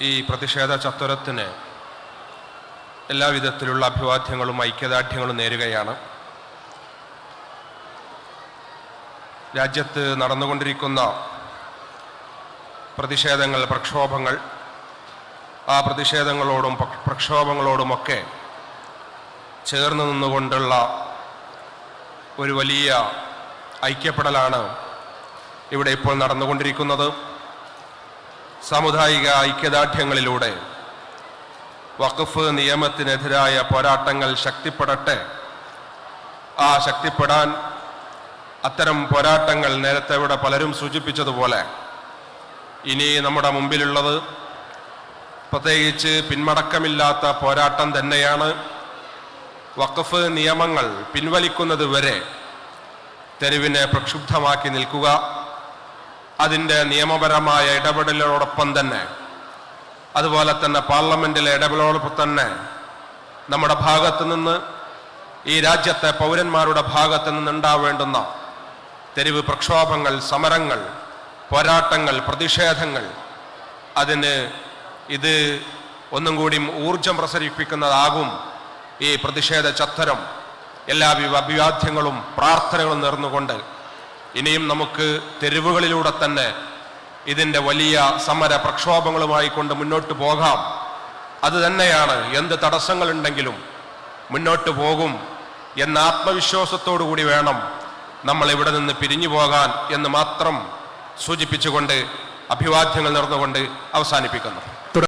ഈ പ്രതിഷേധ ചത്വരത്തിന് എല്ലാവിധത്തിലുള്ള അഭിവാദ്യങ്ങളും ഐക്യദാർഢ്യങ്ങളും നേരുകയാണ്. രാജ്യത്ത് നടന്നുകൊണ്ടിരിക്കുന്ന പ്രതിഷേധങ്ങൾ പ്രക്ഷോഭങ്ങൾ ആ പ്രതിഷേധങ്ങളോടും പ്രക്ഷ- പ്രക്ഷോഭങ്ങളോടുമൊക്കെ ചേർന്ന് നിന്നുകൊണ്ടുള്ള ഒരു വലിയ ഐക്യപ്പെടലാണ് ഇവിടെ ഇപ്പോൾ നടന്നുകൊണ്ടിരിക്കുന്നത്. സാമുദായിക ഐക്യദാർഢ്യങ്ങളിലൂടെ വഖഫ് നിയമത്തിനെതിരായ പോരാട്ടങ്ങൾ ശക്തിപ്പെടട്ടെ. ആ ശക്തിപ്പെടാൻ അത്തരം പോരാട്ടങ്ങൾ നേരത്തെ ഇവിടെ പലരും സൂചിപ്പിച്ചതുപോലെ ഇനി നമ്മുടെ മുമ്പിലുള്ളത് പ്രത്യേകിച്ച് പിന്മടക്കമില്ലാത്ത പോരാട്ടം തന്നെയാണ്. വഖഫ് നിയമങ്ങൾ പിൻവലിക്കുന്നത് വരെ തെരുവിനെ പ്രക്ഷുബ്ധമാക്കി നിൽക്കുക. അതിന്റെ നിയമപരമായ ഇടപെടലോടൊപ്പം തന്നെ അതുപോലെ തന്നെ പാർലമെന്റിലെ ഇടപെടലോടൊപ്പം തന്നെ നമ്മുടെ ഭാഗത്ത് നിന്ന് ഈ രാജ്യത്തെ പൗരന്മാരുടെ ഭാഗത്ത് നിന്നുണ്ടാവേണ്ടുന്ന തെരുവ് പ്രക്ഷോഭങ്ങൾ സമരങ്ങൾ പോരാട്ടങ്ങൾ പ്രതിഷേധങ്ങൾ അതിന് ഇത് ഒന്നും കൂടി ഊർജം പ്രസരിപ്പിക്കുന്നതാകും ഈ പ്രതിഷേധ ചത്തരം എല്ലാ അഭിവാദ്യങ്ങളും പ്രാർത്ഥനകളും നേർന്നുകൊണ്ട് ഇനിയും നമുക്ക് തെരുവുകളിലൂടെ തന്നെ ഇതിന്റെ വലിയ സമര പ്രക്ഷോഭങ്ങളുമായി കൊണ്ട് മുന്നോട്ട് പോകാം. അത് തന്നെയാണ് എന്ത് തടസ്സങ്ങളുണ്ടെങ്കിലും മുന്നോട്ട് പോകും എന്ന ആത്മവിശ്വാസത്തോടു കൂടി വേണം നമ്മൾ ഇവിടെ നിന്ന് പിരിഞ്ഞു പോകാൻ എന്ന് മാത്രം സൂചിപ്പിച്ചുകൊണ്ട് അഭിവാദ്യങ്ങൾ നേർന്നുകൊണ്ട് അവസാനിപ്പിക്കുന്നു.